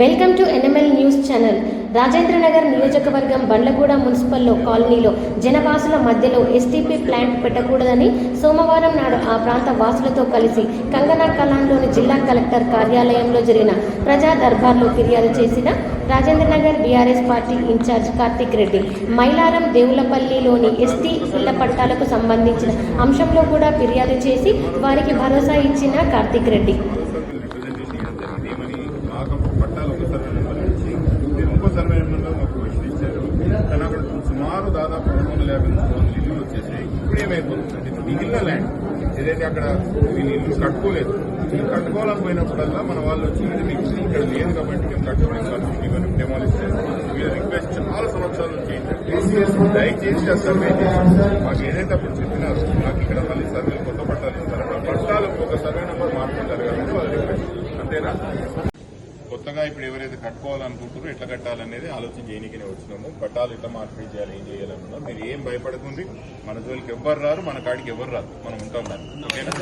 Welcome to NML news channel. Rajendranagar నియోజకవర్గం బండ్లగూడ మున్సిపల్లో కాలనీలో జనవాసుల మధ్యలో ఎస్టీపీ ప్లాంట్ పెట్టకూడదని సోమవారం నాడు ఆ ప్రాంత వాసులతో కలిసి కంగనా కలాన్లోని జిల్లా కలెక్టర్ కార్యాలయంలో జరిగిన ప్రజా దర్బార్లో ఫిర్యాదు చేసిన Rajendranagar BRS party incharge Karthik Reddy. Mylaram దేవులపల్లిలోని ST ఇళ్ళ పట్టాలకు సంబంధించిన అంశంలో కూడా ఫిర్యాదు చేసి వారికి భరోసా ఇచ్చిన కార్తిక్ రెడ్డి. మాకు పట్టాలు ఒక సర్వే నెంబర్ ఇచ్చి మీరు ఇంకో సర్వే నెంబర్లో మాకు క్వశ్చన్ ఇచ్చారు. కానీ అక్కడ సుమారు దాదాపు రెండు వందల యాభై మూడు వందల ఇల్లు వచ్చేసాయి. ఇప్పుడు ఏమైపోతుందంటే మిగిలిన ల్యాండ్ ఏదైతే అక్కడ వీళ్ళు ఇల్లు కట్టుకోలేదు ఇల్లు కట్టుకోవాలని పోయినప్పుడల్లా మన వాళ్ళు వచ్చి ఇది మీకు ఇక్కడ లేదు కాబట్టి మేము కట్టుకోలేదు కాబట్టి ఇవన్నీ డెమాలిష్ చేస్తాం. వీళ్ళ రిక్వెస్ట్ చాలా సంవత్సరాల నుంచి ఏంటంటే దయచేసి ఆ సర్వే చేసి మాకు ఏదైతే అప్పుడు చెప్పినారు మాకు ఇక్కడ మళ్ళీ సర్వేలు కొత్త పట్టాలు ఇస్తారు. అక్కడ పట్టాలు ఒక సర్వే నెంబర్ మార్పులు జరగాలని వాళ్ళ రిక్వెస్ట్ అంతేనా? కొత్తగా ఇప్పుడు ఎవరైతే కట్టుకోవాలనుకుంటారో ఎట్లా కట్టాలనేది ఆలోచన చేయనికనే వచ్చినాము. పట్టాలు ఎట్లా మార్పిడి చేయాలి ఏం చేయాలనుకున్నాం మీరు ఏం భయపడకుంది మన జోలికి ఎవ్వరు రారు మన కాడికి ఎవరు రారు. మనం ఉంటాం దాన్ని ఓకేనా?